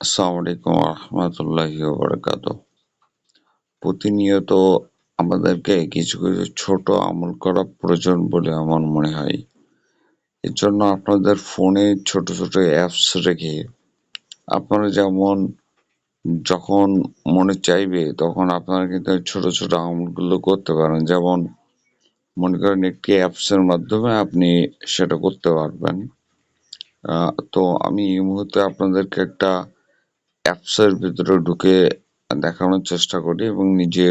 আসসালামু আলাইকুম রহমতুল্লাহি বারাকাত প্রতিনিয়ত আমাদেরকে কিছু কিছু ছোট আমল করা প্রয়োজন বলে আমার মনে হয়। এর জন্য আপনাদের ফোনে ছোট ছোট অ্যাপস রেখে আপনারা যেমন যখন মনে চাইবে তখন আপনারা কিন্তু ছোট ছোট আমলগুলো করতে পারেন। যেমন মনে করেন একটি অ্যাপসের মাধ্যমে আপনি সেটা করতে পারবেন। তো আমি এই মুহূর্তে আপনাদেরকে একটা অ্যাপসের ভিতরে ঢুকে দেখানোর চেষ্টা করি এবং নিজে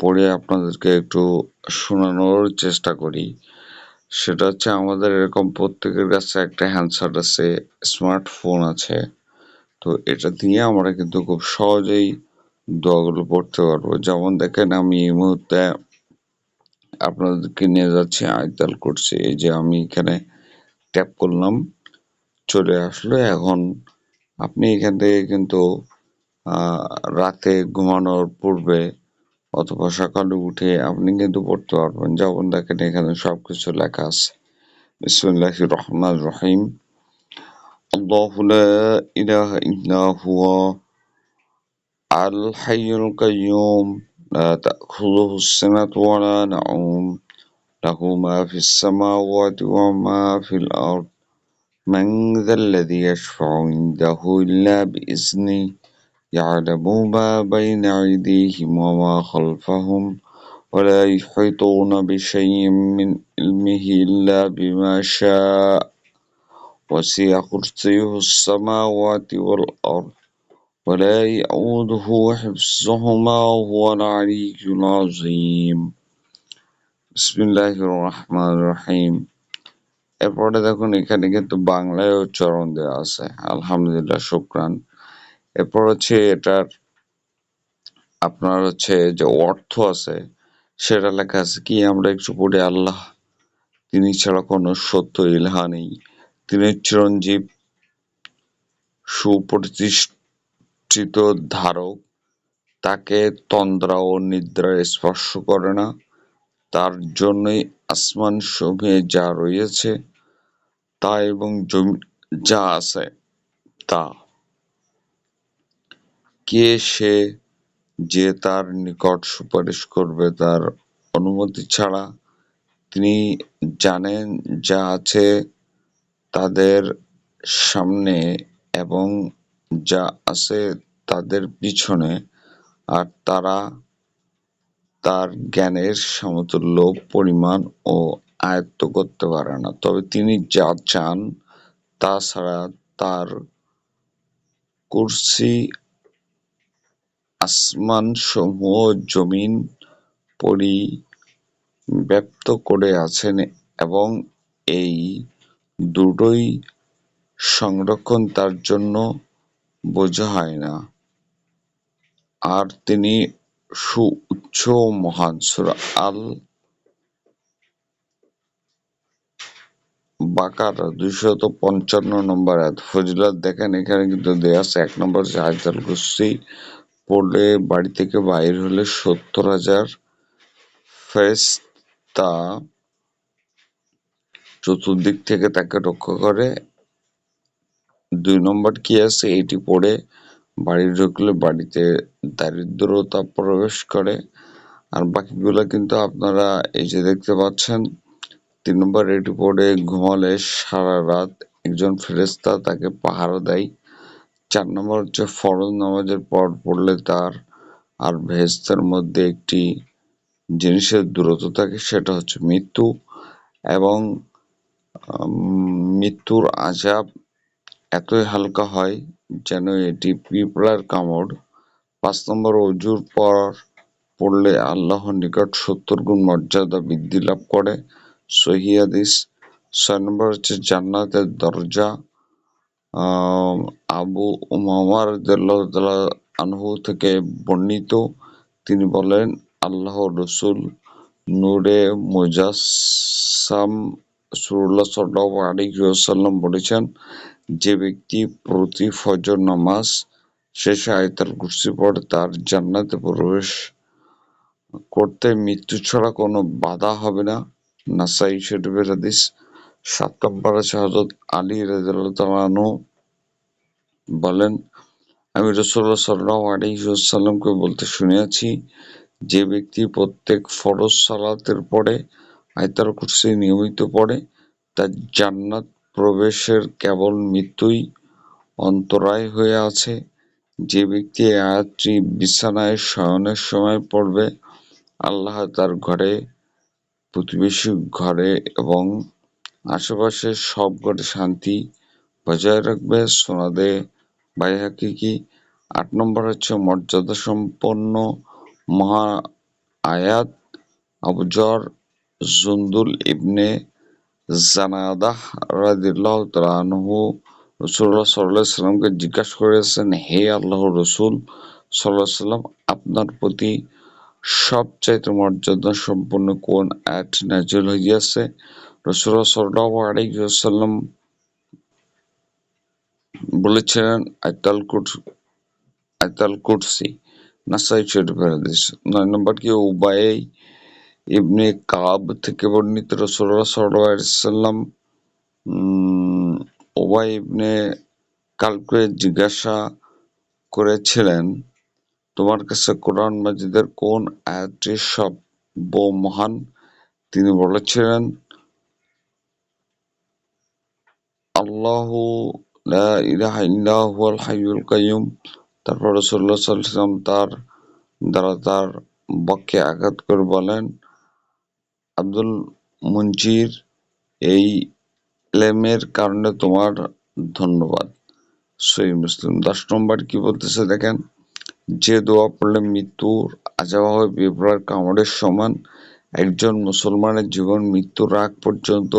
পড়ে আপনাদেরকে একটু শোনানোর চেষ্টা করি। সেটা হচ্ছে আমাদের এরকম প্রত্যেকের কাছে একটা হ্যান্ডসেট আছে স্মার্টফোন আছে। তো এটা দিয়ে আমরা কিন্তু খুব সহজেই দোয়াগুলো পড়তে পারব। যেমন দেখেন আমি এই মুহূর্তে আপনাদেরকে নিয়ে যাচ্ছি, আয়তাল করছি। এই যে আমি এখানে ট্যাপ করলাম, চলে আসলো। এখন আপনি এখান থেকে কিন্তু রাতে ঘুমানোর পূর্বে অথবা সকালে উঠে আপনি কিন্তু পড়তে পারবেন। যেমন দেখেন এখানে সবকিছু লেখা আছে। বিসমুল্লাহ রহমান রহিম। হাইয়ুল কাইয়ুম। লা তাখুযুহু সিনাতু ওয়া লা নাউম। লাহু মা ফিস সামাওয়াতি ওয়া ফিল আরদ। من ذا الذي يشفع عنده إلا بإذنه يعلم ما بين أيديهم وما خلفهم ولا يحيطون بشيء من علمه إلا بما شاء. وسع كرسيه السماوات والأرض ولا يؤوده حفظهما وهو العلي العظيم. بسم الله الرحمن الرحيم. এরপরে দেখুন, এখানে কিন্তু বাংলায় উচ্চারণ দেওয়া আছে। আলহামদুলিল্লাহ, শুক্রান। এরপর হচ্ছে এটার, আপনার হচ্ছে যে অর্থ আছে, সেটা লেখা আছে কি, আমরা একটু পড়ি, আল্লাহ, তিনি ছাড়া কোনো সত্য ইলহা নেই। তিনি চিরঞ্জীব, সুপ্রতিষ্ঠিত ধারক, তাকে তন্দ্রা ও নিদ্রা স্পর্শ করে না। তার জন্যই আসমান সমূহে যা রয়েছে তা এবং জমি, যা আছে তা। কে সে যে তার নিকট সুপারিশ করবে তার অনুমতি ছাড়া, তিনি জানেন যা আছে তাদের সামনে এবং যা আছে তাদের পিছনে, আর তারা তার জ্ঞানের সমতুল্য, পরিমাণ ও আয়ত্ত করতে পারে না। তবে তিনি যা চান তা ছাড়া তার কুরসি আসমান সমূহ জমিন পরিব্যাপ্ত করে আছেন এবং এই দুটোই সংরক্ষণ তার জন্য বোঝা হয় না। আর তিনি সুউচ্চ ও মহান সূরা আল বাকারা দুইশত পঞ্চান্ন নম্বর আয়াত। ফজিলত দেখেন, এখানে কিন্তু দেয়া আছে এক নম্বর হচ্ছে আয়তাল কুরসি পড়লে বাড়ি থেকে বাইর হলে সত্তর হাজার ফেরেশতা চতুর্দিক থেকে তাকে রক্ষা করে। দুই নম্বর কি আছে? এটি পড়ে বাড়ি ঢুকলে বাড়িতে দারিদ্রতা প্রবেশ করে। আর বাকিগুলো কিন্তু আপনারা এই যে দেখতে পাচ্ছেন তিন নম্বর পড়ে ঘুমালে সারা রাত একজন ফেরেশতা তাকে পাহারা দেয়। চার নম্বর হচ্ছে ফরজ নামাজের পর পড়লে তার আর ভেস্তের মধ্যে একটি জিনিসের দূরত্ব থাকে, সেটা হচ্ছে মৃত্যু এবং মৃত্যুর আজাব এতই হালকা হয় যেন এটি পিঁপড়ার কামড়। পাঁচ নম্বর অজুর পর পড়লে আল্লাহর নিকট সত্তর গুণ মর্যাদা বৃদ্ধি লাভ করে। ছয় নম্বর হচ্ছে জান্নাতের দরজা, আহ, আবু উমামা রাদিয়াল্লাহু আনহু থেকে বর্ণিত। তিনি বলেন আল্লাহ রসুল নূরে মুজাসসাম রাসূলুল্লাহ সাল্লাল্লাহু আলাইহি ওয়াসাল্লাম বলেছেন, যে ব্যক্তি প্রতি ফজর নামাজ শেষে আয়াতুল কুরসি পড়ে, তার জান্নাতে প্রবেশ করতে মৃত্যু ছাড়া কোনো বাধা হবে না। নাসাই শরীফের হাদিস সাত নম্বর আছে হযরত আলী আনহু বলেন, আমি রসুল্লাহ সাল্লাহ আলহিসাল্লামকে বলতে শুনেছি যে ব্যক্তি প্রত্যেক ফরজ সালাতের পরে আয়তাল কুরসি নিয়মিত পড়ে, তার জান্নাত প্রবেশের কেবল মৃত্যুই অন্তরায় হয়ে আছে। যে ব্যক্তি আয়াতটি বিছানায় শয়নের সময় পড়বে, আল্লাহ তার ঘরে প্রতিবেশী ঘরে এবং আশেপাশের সব ঘরে শান্তি বজায় রাখবে। সোনাদে বাইহাকি কি আট নম্বর হচ্ছে মর্যাদা সম্পন্ন মহা আয়াত। আবুজর জুন্দুল ইবনে জানাদাহ রাদিল্লাহ তালানহু রসুল্লাহ সাল্লাহ সাল্লামকে জিজ্ঞাসা করেছেন, হে আল্লাহ রসুল সাল্লাহ সাল্লাম আপনার প্রতি সবচাইতে মর্যাদা সম্পন্ন কোন আয়াত নাজিল হইয়াছে? রসুল্লাহ সাল্লাহ আলাইসাল্লাম বলেছিলেন আয়তাল কুট আয়তাল কুটসি নাসাই শরীফের হাদিস নয় নম্বর কি, উবাই ইবনে কাব থেকে বর্ণিত রসুল্লাহ সাল্লাহ সাল্লাম ওবাই ইবনে কালকে জিজ্ঞাসা করেছিলেন তোমার কাছে কোরআন মাজিদের কোন আয়াতটি সব মহান তিনি বলেছিলেন, আল্লাহ লা কাইয়ুম। তারপর রাসূলুল্লাহ সাল্লাল্লাহু তার দ্বারা তার বক্ষে আঘাত করে বলেন, আব্দুল মুনজির, এই ইলমের কারণে তোমার ধন্যবাদ। সহি মুসলিম দশ নম্বর কি বলতেছে দেখেন যে দোয়া পড়লে মৃত্যুর আজাভাবে বিভ্রার কামড়ের সমান একজন মুসলমানের জীবন মৃত্যুর আগ পর্যন্ত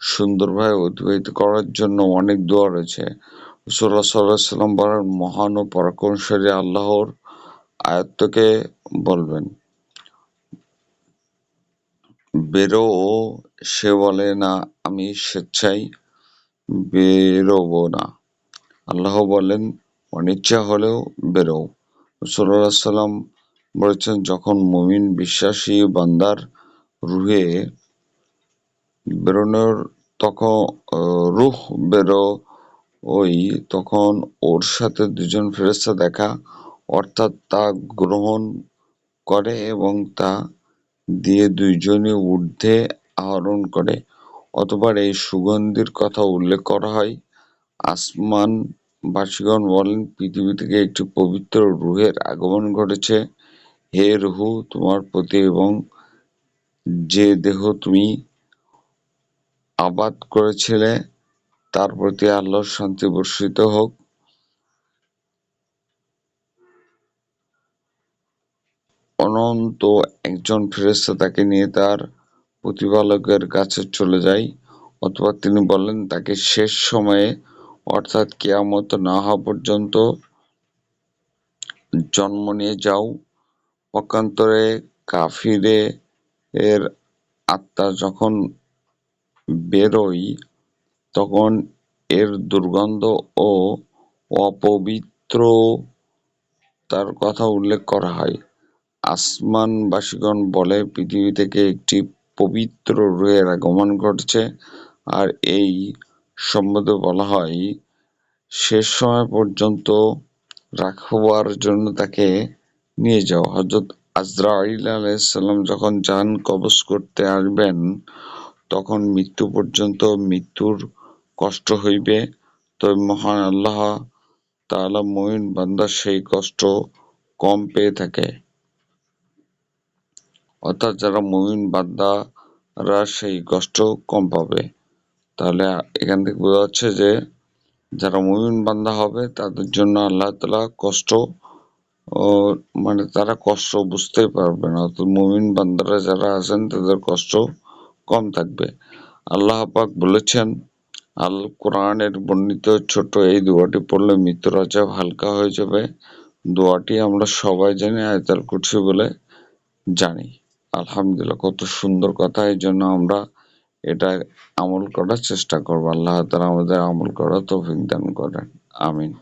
সুন্দরভাবে অতিবাহিত করার জন্য অনেক দোয়া রয়েছে। সাল্লাম বলেন, মহান ও পরাক্রমশালী আল্লাহর আয়ত্তকে বলবেন। বেরো ও সে বলে, না, আমি স্বেচ্ছায় বেরোবো না। আল্লাহ বলেন, অনিচ্ছা হলেও বেরো সাল্লাম বলেছেন, যখন মুমিন বিশ্বাসী বান্দার রুহে বেরোনোর তখন রুহ বেরো ওই তখন ওর সাথে দুজন ফেরেস্তা দেখা, অর্থাৎ তা গ্রহণ করে এবং তা দিয়ে দুইজনই ঊর্ধ্বে আহরণ করে। অতবার এই সুগন্ধির কথা উল্লেখ করা হয়, আসমান বাসীগণ বলেন, পৃথিবী থেকে একটি পবিত্র রুহের আগমন ঘটেছে। হে রুহু, তোমার প্রতি এবং যে দেহ তুমি আবাদ করেছিলে, তার প্রতি আল্লাহর শান্তি বর্ষিত হোক। অনন্ত একজন ফেরেস্তা তাকে নিয়ে তার প্রতিপালকের কাছে চলে যায়, অথবা তিনি বলেন, তাকে শেষ সময়ে অর্থাৎ কেয়ামত না হওয়া পর্যন্ত জন্ম নিয়ে যাও। পক্ষান্তরে কাফিরে এর আত্মা যখন বেরোই তখন এর দুর্গন্ধ ও অপবিত্র তার কথা উল্লেখ করা হয়। আসমানবাসীগণ বলে, পৃথিবী থেকে একটি পবিত্র রুহের আগমন ঘটছে, আর এই সম্বন্ধে বলা হয়, শেষ সময় পর্যন্ত রাখবার জন্য তাকে নিয়ে যাও। হজরত আজরাইল আলাইসাল্লাম যখন যান কবজ করতে আসবেন, তখন মৃত্যু পর্যন্ত মৃত্যুর কষ্ট হইবে। তবে মহান আল্লাহ তাআলা মুমিন বান্দার সেই কষ্ট কম পেয়ে থাকে। অর্থাৎ যারা মুমিন বান্দারা সেই কষ্ট কম পাবে। তাহলে এখান থেকে বোঝা যাচ্ছে যে যারা মুমিন বান্দা হবে, তাদের জন্য আল্লাহ তালা কষ্ট মানে তারা কষ্ট বুঝতেই পারবে না। অর্থাৎ মুমিন বান্দারা যারা আছেন, তাদের কষ্ট কম থাকবে। আল্লাহ পাক বলেছেন, আল কোরআনের বর্ণিত ছোট এই দোয়াটি পড়লে মৃত্যুর আজাব হালকা হয়ে যাবে। দোয়াটি আমরা সবাই জানি, আয়তাল কুরসি বলে জানি। আলহামদুলিল্লাহ, কত সুন্দর কথা। এই জন্য আমরা এটা আমল করার চেষ্টা করব। আল্লাহ তালা আমাদের আমল করার তৌফিক দান করেন। আমিন।